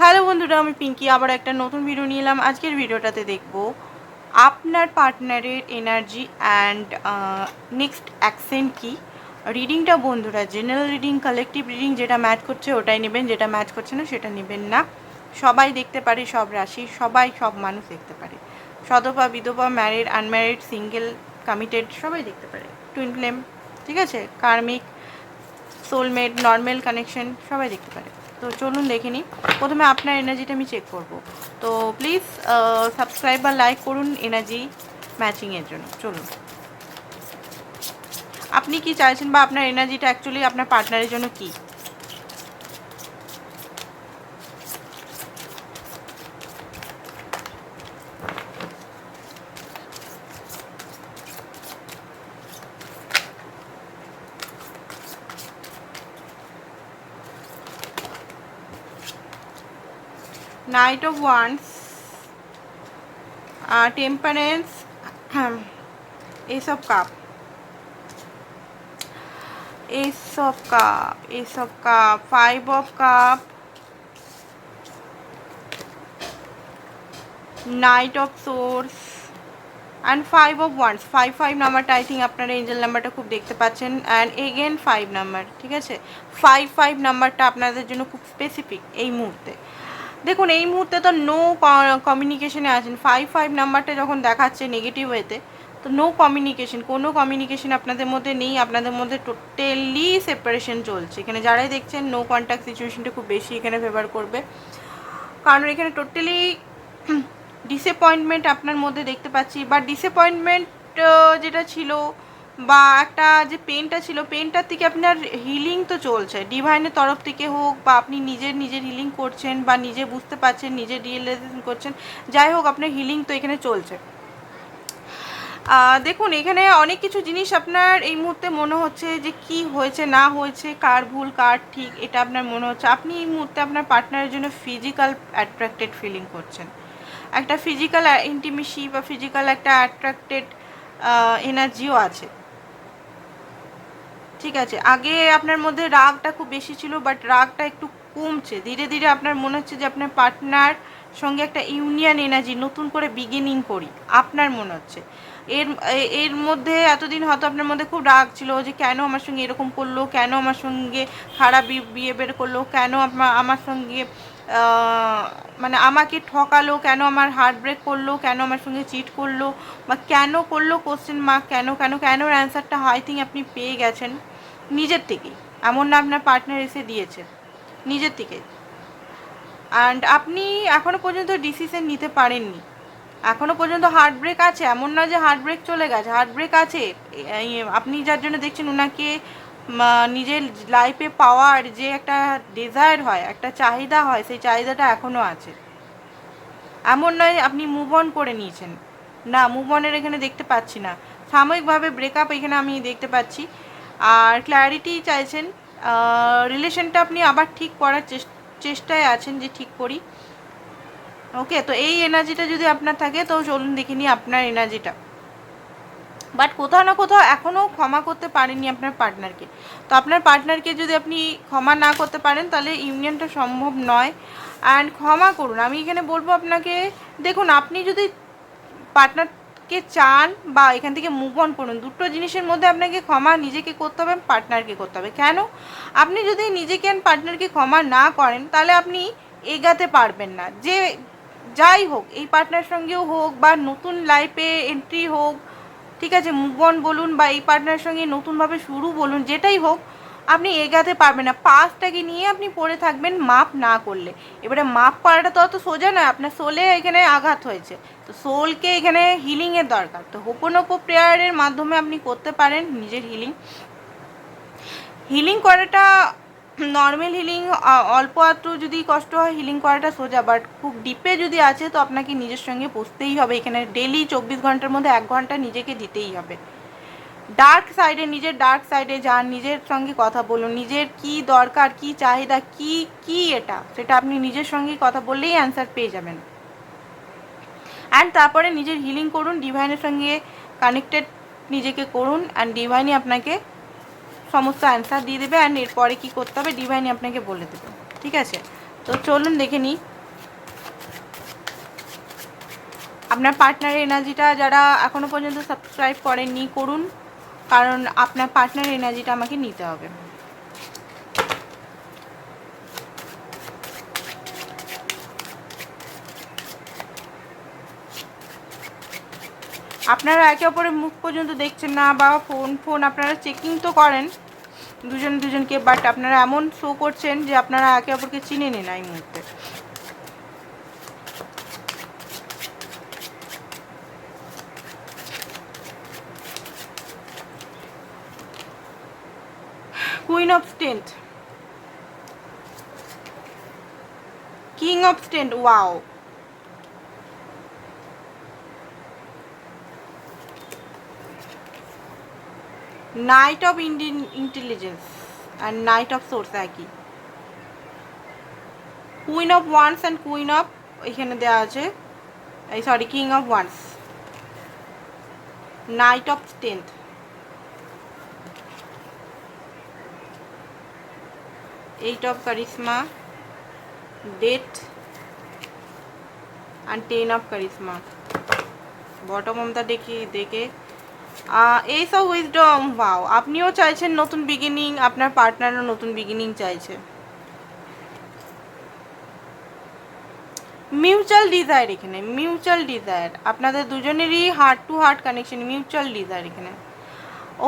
Hello বন্ধুরা, আমি পিঙ্কি। আবার একটা নতুন ভিডিও নিয়ে এলাম। আজকের ভিডিওটাতে দেখব আপনার পার্টনারের এনার্জি অ্যান্ড নেক্সট অ্যাকসেন্ট কি? রিডিংটা বন্ধুরা জেনারেল রিডিং কালেকটিভ রিডিং যেটা ম্যাচ করছে ওটাই নেবেন, যেটা ম্যাচ করছে না সেটা নেবেন না। সবাই দেখতে পারে, সব রাশি, সবাই, সব মানুষ দেখতে পারে। সদপা বিধবা ম্যারিড আনম্যারিড সিঙ্গেল কমিটেড সবাই দেখতে পারে। টুইন ফ্লেম ঠিক আছে? কার্মিক সোলমেট নর্মাল কানেকশন সবাই দেখতে পারে। তো চলুন দেখে নিই। প্রথমে আপনার এনার্জিটা আমি চেক করব। তো প্লিজ সাবস্ক্রাইব বা লাইক করুন এনার্জি ম্যাচিংয়ের জন্য। চলুন। আপনি কি চাইছেন বা আপনার এনার্জিটা অ্যাকচুয়ালি আপনার পার্টনারের জন্য কি? Knight of Wands, Temperance, Ace of Cup, Five of Cup, Knight of Swords and Five of five 5 নাম্বারটা আই থিঙ্ক আপনারা এঞ্জেল নাম্বারটা খুব দেখতে পাচ্ছেন. অ্যান্ড এগেন ফাইভ নাম্বার ঠিক আছে? ফাইভ ফাইভ নাম্বারটা আপনাদের জন্য খুব স্পেসিফিক এই মুহূর্তে। দেখুন, এই মুহূর্তে তো নো কমিউনিকেশনে আছেন। ফাইভ ফাইভ নাম্বারটা যখন দেখাচ্ছে নেগেটিভ ওয়েতে তো নো কমিউনিকেশন কোনো কমিউনিকেশন আপনাদের মধ্যে নেই। আপনাদের মধ্যে টোটালি সেপারেশন চলছে। এখানে যারাই দেখছেন নো কন্ট্যাক্ট সিচুয়েশনটা খুব বেশি এখানে ফেভার করবে। কারণ এখানে টোটালি ডিসঅ্যাপয়েন্টমেন্ট আপনার মধ্যে দেখতে পাচ্ছি। বা ডিসঅ্যাপয়েন্টমেন্ট যেটা ছিল বা একটা যে পেনটা ছিল পেনটার থেকে আপনার হিলিং তো চলছে। ডিভাইনের তরফ থেকে হোক বা আপনি নিজের নিজের হিলিং করছেন বা নিজে বুঝতে পারছেন, নিজে রিয়েলাইজেশন করছেন, যাই হোক আপনার হিলিং তো এখানে চলছে। দেখুন, এখানে অনেক কিছু জিনিস আপনার এই মুহূর্তে মনে হচ্ছে যে কি হয়েছে, না হয়েছে, কার ভুল, কার ঠিক, এটা আপনার মনে হচ্ছে। আপনি এই মুহূর্তে আপনার পার্টনারের জন্য ফিজিক্যাল অ্যাট্রাক্টেড ফিলিং করছেন। একটা ফিজিক্যাল ইন্টিমেসি বা ফিজিক্যাল একটা অ্যাট্রাক্টেড এনার্জিও আছে। ঠিক আছে। আগে আপনার মধ্যে রাগটা খুব বেশি ছিল বাট রাগটা একটু কমছে। ধীরে ধীরে আপনার মনে হচ্ছে যে আপনার পার্টনার সঙ্গে একটা ইউনিয়ন এনার্জি নতুন করে বিগিনিং করি। আপনার মনে হচ্ছে। এর এর মধ্যে এতদিন হয়তো আপনার মধ্যে খুব রাগ ছিল যে কেন আমার সঙ্গে এরকম করল, কেন আমার সঙ্গে খারাপ বের করল, কেন আমার সঙ্গে মানে আমাকে ঠকালো, কেন আমার হার্ট ব্রেক করল, কেন আমার সঙ্গে চিট করল, বা কেন করল কোশ্চেন মার্ক কেন কেন কেন অ্যান্সারটা আই থিঙ্ক আপনি পেয়ে গেছেন নিজের থেকেই। এমন না আপনার পার্টনার এসে দিয়েছে, নিজের থেকে অ্যান্ড আপনি এখনও পর্যন্ত ডিসিশন নিতে পারেননি। এখনও পর্যন্ত হার্ট ব্রেক আছে, এমন না যে হার্ট ব্রেক চলে গেছে হার্ট ব্রেক আছে। আপনি যার জন্য দেখছেন ওনাকে নিজের লাইফে পাওয়ার যে একটা ডিজায়ার হয়, একটা চাহিদা হয়, সেই চাহিদাটা এখনও আছে। এমন নয়, আপনি মুভ অন করে নিয়েছেন। না মুভ অনের এখানে দেখতে পাচ্ছি না। সাময়িকভাবে ব্রেকআপ এখানে আমি দেখতে পাচ্ছি। আর ক্ল্যারিটি চাইছেন রিলেশনটা আপনি আবার ঠিক করার চেষ্টায় আছেন যে ঠিক করি। ওকে তো এই এনার্জিটা যদি আপনার থাকে, তো চলুন দেখিনি আপনার এনার্জিটা বাট কোথাও না কোথাও এখনও ক্ষমা করতে পারেননি আপনার পার্টনারকে তো আপনার পার্টনারকে যদি আপনি ক্ষমা না করতে পারেন, তাহলে ইউনিয়নটা সম্ভব নয়। অ্যান্ড ক্ষমা করুন। আমি এখানে বলব আপনাকে, দেখুন, আপনি যদি পার্টনারকে চান বা এখান থেকে মুভ অন করুন, দুটো জিনিসের মধ্যে আপনাকে ক্ষমা নিজেকে করতে হবে পার্টনারকে করতে হবে। কেন? আপনি যদি নিজেকে পার্টনারকে ক্ষমা না করেন, তাহলে আপনি এগাতে পারবেন না। যে, যাই হোক, এই পার্টনার সঙ্গেও হোক বা নতুন লাইফে এন্ট্রি হোক ঠিক আছে মুভ অন বলুন বা এই পার্টনারের সঙ্গে নতুনভাবে শুরু বলুন, যেটাই হোক, আপনি এগাতে পারবেন না। পাসটাকে নিয়ে আপনি পড়ে থাকবেন মাপ না করলে। এবারে মাপ করাটা তো অত সোজা নয়, আপনার সোলে এখানে আঘাত হয়েছে। তো সোলকে এখানে হিলিংয়ের দরকার। তো হোপোনোপো প্রেয়ারের মাধ্যমে আপনি করতে পারেন নিজের হিলিং হিলিং করাটা নর্মাল হিলিং অল্প একটু যদি কষ্ট হয় হিলিং করাটা সোজা বাট খুব ডিপে যদি আছে, তো আপনাকে নিজের সঙ্গে বসতেই হবে। এখানে ডেলি চব্বিশ ঘণ্টার মধ্যে এক ঘণ্টা নিজেকে দিতেই হবে। ডার্ক সাইডে নিজের ডার্ক সাইডে যান, নিজের সঙ্গে কথা বলুন, নিজের কি দরকার, কি চাহিদা, কি কি এটা? সেটা আপনি নিজের সঙ্গে কথা বললেই অ্যান্সার পেয়ে যাবেন। অ্যান্ড তারপরে নিজের হিলিং করুন ডিভাইনের সঙ্গে কানেক্টেড নিজেকে করুন অ্যান্ড ডিভাইনই আপনাকে সমস্ত অ্যান্সার দিয়ে দেবে অ্যান্ড এরপরে কী করতে হবে ডিভাইনি আপনাকে বলে দেবে। ঠিক আছে? তো চলুন দেখে নিই। আপনার পার্টনার এনার্জিটা যারা এখনও পর্যন্ত সাবস্ক্রাইব করেননি, করুন। কারণ আপনার পার্টনার এনার্জিটা আমাকে নিতে হবে। আপনারা একে অপরের মুখ পর্যন্ত দেখছেন না বা ফোন ফোন আপনারা চেকিং তো করেন দুজন দুজনকে বাট আপনারা এমন শো করছেন যে আপনারা একে অপরকে চিনে নেন এই মুহূর্তে। Queen of stent king of stent wow knight of Indian intelligence and knight of swords একই। Queen of wands and queen of এখানে দেওয়া আছে, এই sorry king of wands knight of stent eight of charisma date and 10 of charisma bottom of the দেখি দেখে এই সব wisdom wow আপনিও চাইছেন নতুন বিগিনিং আপনার পার্টনারও নতুন বিগিনিং চাইছে। মিউচুয়াল ডিজায়ার এখানে মিউচুয়াল ডিজায়ার আপনাদের দুজনেরই heart to heart connection mutual desire এখানে।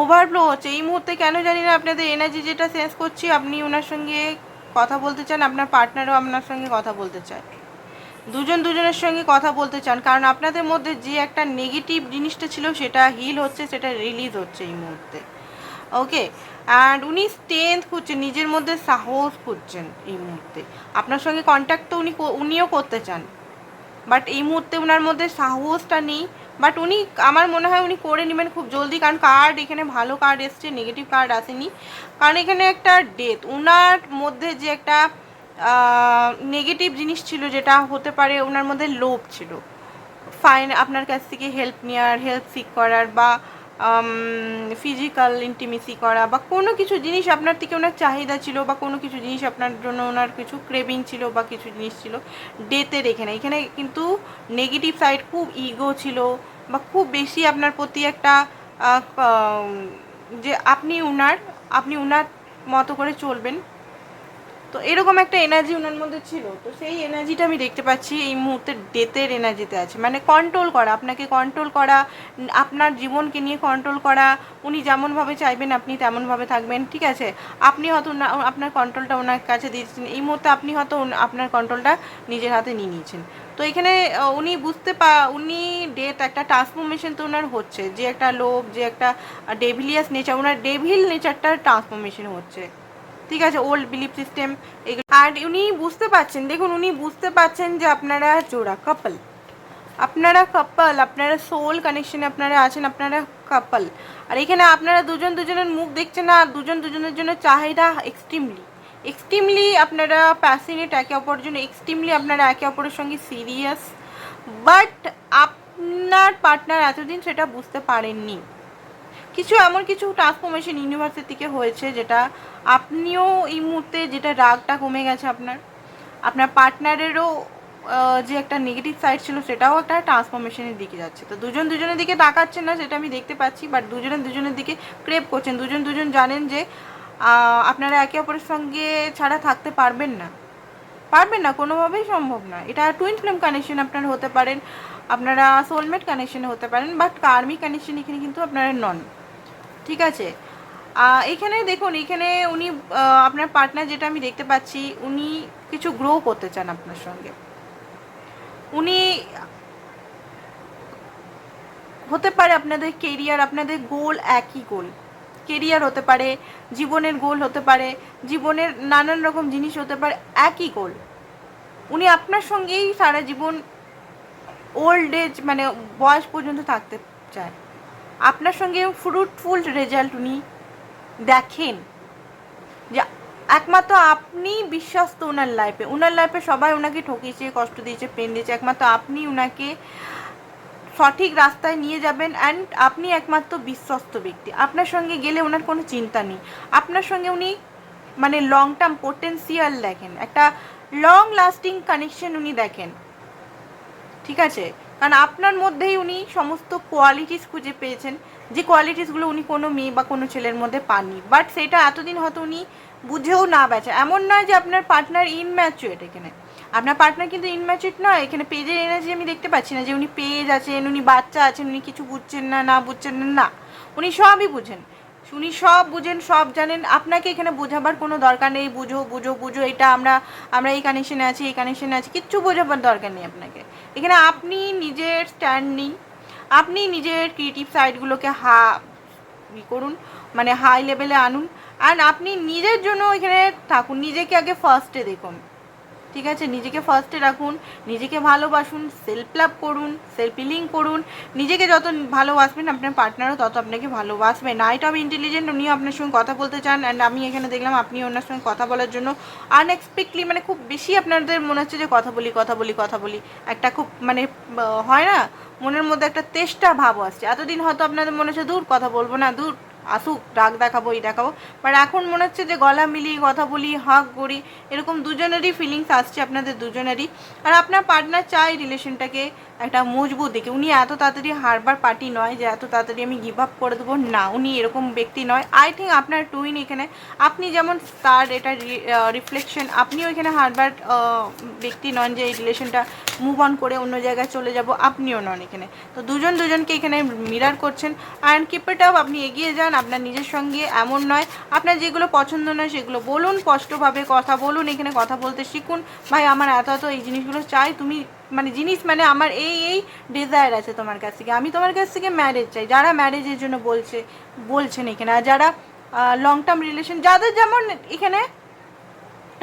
ওভারফ্লো হচ্ছে, এই মুহূর্তে কেন জানি না আপনাদের এনার্জি যেটা সেন্স করছি, আপনি ওনার সঙ্গে কথা বলতে চান, আপনার পার্টনারও আপনার সঙ্গে কথা বলতে চায়। দুজন দুজনের সঙ্গে কথা বলতে চান, কারণ আপনাদের মধ্যে যে একটা নেগেটিভ জিনিসটা ছিল সেটা হিল হচ্ছে, সেটা রিলিজ হচ্ছে এই মুহূর্তে। ওকে অ্যান্ড উনি স্ট্রেংথ খুঁজছেন, নিজের মধ্যে সাহস খুঁজছেন এই মুহূর্তে। আপনার সঙ্গে কন্ট্যাক্ট তো উনি উনিও করতে চান। বাট এই মুহূর্তে ওনার মধ্যে সাহসটা নেই। বাট উনি, আমার মনে হয় উনি করে নেবেন খুব জলদি, কারণ কার্ড এখানে ভালো কার্ড এসছে নেগেটিভ কার্ড আসেনি। কারণ এখানে একটা ডেথ ওনার মধ্যে যে একটা নেগেটিভ জিনিস ছিল যেটা হতে পারে ওনার মধ্যে লোভ ছিল। ফাইন আপনার কাছ থেকে হেল্প নেওয়ার হেল্প সিক করার বা ফিজিক্যাল ইন্টিমেসি করা বা কোনো কিছু জিনিস আপনার থেকে ওনার চাহিদা ছিল বা কোনো কিছু জিনিস আপনার জন্য ওনার কিছু ক্রেভিং ছিল বা কিছু জিনিস ছিল ডেতের এখানে। এখানে কিন্তু নেগেটিভ সাইড খুব ইগো ছিল বা খুব বেশি আপনার প্রতি একটা যে আপনি ওনার আপনি ওনার মতো করে চলবেন। তো এরকম একটা এনার্জি ওনার মধ্যে ছিল। তো সেই এনার্জিটা আমি দেখতে পাচ্ছি, এই মুহূর্তে ডেথের এনার্জিতে আছে। মানে কন্ট্রোল করা, আপনাকে কন্ট্রোল করা, আপনার জীবনকে নিয়ে কন্ট্রোল করা, উনি যেমনভাবে চাইবেন আপনি তেমনভাবে থাকবেন, ঠিক আছে? আপনি হয়তো না, আপনার কন্ট্রোলটা ওনার কাছে দিয়েছেন। এই মুহূর্তে আপনি হয়তো আপনার কন্ট্রোলটা নিজের হাতে নিয়ে নিয়েছেন। তো এখানে উনি বুঝতে পা, উনি ডেথ একটা ট্রান্সফরমেশন তো ওনার হচ্ছে। যে একটা লোভ যে একটা ডেভিলিয়াস নেচার ওনার ডেভিল নেচারটার ট্রান্সফরমেশন হচ্ছে। ঠিক আছে ওল্ড বিলিফ সিস্টেম আর উনি বুঝতে পারছেন, দেখুন উনি বুঝতে পারছেন যে আপনারা জোড়া কাপল আপনারা কাপল আপনারা সোল কানেকশনে আপনারা আছেন, আপনারা কাপল আর এখানে আপনারা দুজন দুজনের মুখ দেখছেন না আর দুজন দুজনের জন্য চাহিদা এক্সট্রিমলি এক্সট্রিমলি আপনারা প্যাসিনেট একে অপরের জন্য এক্সট্রিমলি আপনারা একে অপরের সঙ্গে সিরিয়াস বাট আপনার পার্টনার এতদিন সেটা বুঝতে পারেননি। কিছু এমন কিছু ট্রান্সফরমেশন ইউনিভার্সিটি থেকে হয়েছে যেটা আপনিও এই মুহূর্তে যেটা রাগটা কমে গেছে আপনার? আপনার পার্টনারেরও যে একটা নেগেটিভ সাইড ছিল সেটাও একটা ট্রান্সফরমেশনের দিকে যাচ্ছে। তো দুজন দুজনের দিকে তাকাচ্ছেন না, সেটা আমি দেখতে পাচ্ছি বাট দুজনে দুজনের দিকে ক্রেপ করছেন। দুজন দুজন জানেন যে আপনারা একে অপরের সঙ্গে ছাড়া থাকতে পারবেন না। পারবেন না, কোনোভাবেই সম্ভব না। এটা টুইন ফ্লেম কানেকশন আপনারা হতে পারেন, আপনারা সোলমেট কানেকশনে হতে পারেন বাট কার্মিক কানেকশন এখানে কিন্তু আপনারা নন ঠিক আছে? এখানে দেখুন, এখানে উনি আপনার পার্টনার যেটা আমি দেখতে পাচ্ছি, উনি কিছু গ্রো করতে চান আপনার সঙ্গে। উনি হতে পারে আপনাদের কেরিয়ার আপনাদের গোল একই গোল কেরিয়ার হতে পারে, জীবনের গোল হতে পারে, জীবনের নানান রকম জিনিস হতে পারে, একই গোল উনি আপনার সঙ্গেই সারা জীবন ওল্ড এজ মানে বয়স পর্যন্ত থাকতে চায়। আপনার সঙ্গে ফ্রুটফুল রেজাল্ট উনি দেখেন যে একমাত্র আপনি বিশ্বস্ত ওনার লাইফে ওনার লাইফে সবাই ওনাকে ঠকিয়েছে, কষ্ট দিয়েছে পেন দিয়েছে। একমাত্র আপনি ওনাকে সঠিক রাস্তায় নিয়ে যাবেন অ্যান্ড আপনি একমাত্র বিশ্বস্ত ব্যক্তি। আপনার সঙ্গে গেলে ওনার কোনো চিন্তা নেই। আপনার সঙ্গে উনি মানে লং টার্ম পোটেন্সিয়াল দেখেন। একটা লং লাস্টিং কানেকশন উনি দেখেন। ঠিক আছে? কারণ আপনার মধ্যেই উনি সমস্ত কোয়ালিটিস খুঁজে পেয়েছেন। যে কোয়ালিটিসগুলো উনি কোনো মেয়ে বা কোনো ছেলের মধ্যে পাননি। বাট সেটা এতদিন হয়তো উনি বুঝেও না বেচা। এমন নয় যে আপনার পার্টনার ইনম্যাচুয়েট এখানে। আপনার পার্টনার কিন্তু ইনম্যাচুয়েট নয়, এখানে পেজের এনার্জি আমি দেখতে পাচ্ছি না যে উনি পেজ আছেন, উনি বাচ্চা আছেন, উনি কিছু বুঝছেন না না বুঝছেন না না। উনি সবই বুঝেন। উনি সব বুঝেন, সব জানেন। আপনাকে এখানে বোঝাবার কোনো দরকার নেই, বুঝো বুঝো বুঝো, এটা আমরা আমরা এই কানেকশনে আছি, এই কানেকশনে আছি, কিচ্ছু বোঝাবার দরকার নেই আপনাকে। এখানে আপনি নিজের স্ট্যান্ড নিন আপনি নিজের ক্রিয়েটিভ সাইডগুলোকে হা করুন মানে হাই লেভেলে আনুন। অ্যান্ড আপনি নিজের জন্য এখানে থাকুন, নিজেকে আগে ফার্স্টে দেখুন। ঠিক আছে? নিজেকে ফার্স্টে রাখুন, নিজেকে ভালোবাসুন সেলফ লাভ করুন সেলফ হিলিং করুন। নিজেকে যত ভালোবাসবেন আপনার পার্টনারও তত আপনাকে ভালোবাসবে। নাইট অফ ইন্টেলিজেন্ট উনিও আপনার সঙ্গে কথা বলতে চান অ্যান্ড আমি এখানে দেখলাম আপনি ওনার সঙ্গে কথা বলার জন্য আনএক্সপেক্টলি মানে খুব বেশি আপনাদের মনে হচ্ছে যে কথা বলি কথা বলি কথা বলি। একটা খুব মানে হয় না? মনের মধ্যে একটা তেষ্টা ভাব আসছে। এতদিন হয়তো আপনাদের মনে হচ্ছে দূর কথা বলব না দূর আসুক, রাগ দেখাবো, এই দেখাবো। বাট এখন মনে হচ্ছে যে গলা মিলিয়ে কথা বলি, হাক করি, এরকম দুজনেরই ফিলিংস আসছে আপনাদের দুজনেরই। আর আপনার পার্টনার চাই রিলেশনটাকে একটা মজবুত দেখে উনি এত তাড়াতাড়ি হারবার পার্টি নয় যে এত তাড়াতাড়ি আমি গিভ আপ করে দেবো। না, উনি এরকম ব্যক্তি নয়। আই থিঙ্ক আপনার টুইন এখানে। আপনি যেমন তার এটা রিফ্লেকশন আপনিও এখানে হারবার ব্যক্তি নন যে এই রিলেশনটা মুভ অন করে অন্য জায়গায় চলে যাব। আপনিও নন এখানে। তো দুজন দুজনকে এখানে মিরার করছেন। অ্যান্ড কিপ ইট আপ আপনি এগিয়ে যান। আপনার নিজের সঙ্গে এমন নয়। আপনার যেগুলো পছন্দ নয়, সেগুলো বলুন, স্পষ্টভাবে কথা বলুন, এখানে কথা বলতে শিখুন। ভাই, আমার এত এত এই জিনিসগুলো চাই, তুমি মানে জিনিস মানে আমার এই এই ডিজায়ার আছে তোমার কাছ থেকে। আমি তোমার কাছ থেকে ম্যারেজ চাই। যারা ম্যারেজের জন্য বলছে, বলছেন এখানে। আর যারা লং টার্ম রিলেশন যাদের যেমন এখানে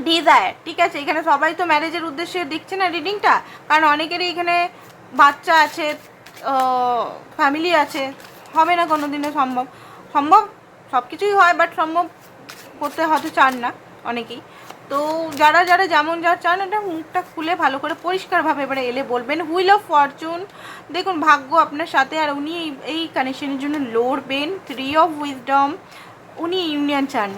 ডিজায়ার ঠিক আছে? এখানে সবাই তো ম্যারেজের উদ্দেশ্যে দেখছে না রিডিংটা কারণ অনেকেরই এখানে বাচ্চা আছে ফ্যামিলি আছে। হবে না কোনো দিনে সম্ভব। সম্ভব? সব কিছুই হয় বাট সম্ভব করতে হয়তো চান না অনেকেই। তো যারা যারা যেমন যা চান, এটা মুখটা খুলে ভালো করে পরিষ্কারভাবে এবারে এলে বলবেন। হুইল অফ ফরচুন দেখুন, ভাগ্য আপনার সাথে, আর উনি এই- কানেকশনের জন্য লড়বেন। থ্রি অফ উইজডম উনি ইউনিয়ন চান।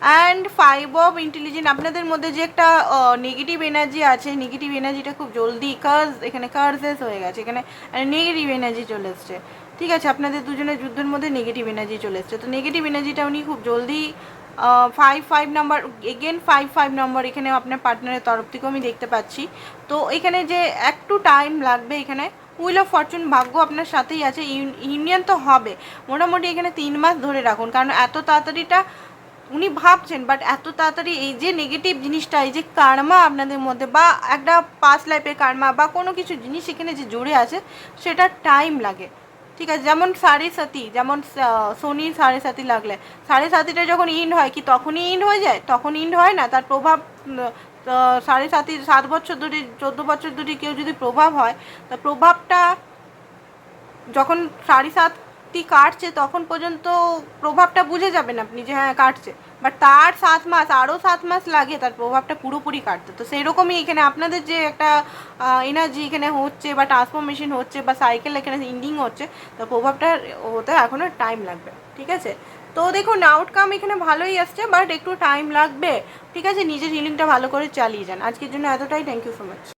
অ্যান্ড ফাইভ অফ ইন্টেলিজেন্ট আপনাদের মধ্যে যে একটা নেগেটিভ এনার্জি আছে নেগেটিভ এনার্জিটা খুব জলদি কাজ এখানে কার্জেস হয়ে গেছে, এখানে নেগেটিভ এনার্জি চলে এসছে। ঠিক আছে, আপনাদের দুজনের যুদ্ধের মধ্যে নেগেটিভ এনার্জি চলে এসছে। তো নেগেটিভ এনার্জিটা উনি খুব জলদি five five number again five five নম্বর এখানে আপনার পার্টনারের তরফ থেকেও আমি দেখতে পাচ্ছি। তো এখানে যে একটু টাইম লাগবে এখানে হুইল অফ ফরচুন ভাগ্য আপনার সাথেই আছে ইউনিয়ন তো হবে। মোটামুটি এখানে তিন মাস ধরে রাখুন, কারণ এত তাড়াতাড়িটা উনি ভাবছেন বাট এত তাড়াতাড়ি এই যে নেগেটিভ জিনিসটা, এই যে কার্মা আপনাদের মধ্যে, বা একটা পাস লাইফের কার্মা বা কোনো কিছু জিনিস এখানে যে জুড়ে আছে সেটা টাইম লাগে। ঠিক আছে, যেমন সাড়ে সাতি, যেমন শনির সাড়ে সাতি লাগলে। সাড়ে সাতিটা যখন ইন্ড হয়, কি তখনই ইন্ড হয়ে যায়? তখন ইন্ড হয় না? তার প্রভাব সাড়ে সাতি, সাত বছর ধরে চোদ্দ বছর ধরে কেউ যদি প্রভাব হয়, তা প্রভাবটা যখন সাড়ে সাতটি কাটছে, তখন পর্যন্ত প্রভাবটা বুঝে যাবেন আপনি যে হ্যাঁ কাটছে। বাট তার সাত মাস, আরও সাত মাস লাগে তার প্রভাবটা পুরোপুরি কাটতে তো সেই রকমই এখানে আপনাদের যে একটা এনার্জি এখানে হচ্ছে বা ট্রান্সফরমেশন হচ্ছে বা সাইকেল এখানে ইন্ডিং হচ্ছে, তো প্রভাবটা হতে এখনও টাইম লাগবে, ঠিক আছে? তো দেখুন আউটকাম এখানে ভালোই আসছে বাট একটু টাইম লাগবে, ঠিক আছে? নিজের হিলিংটা ভালো করে চালিয়ে যান। আজকের জন্য এতটাই থ্যাংক ইউ সো মাচ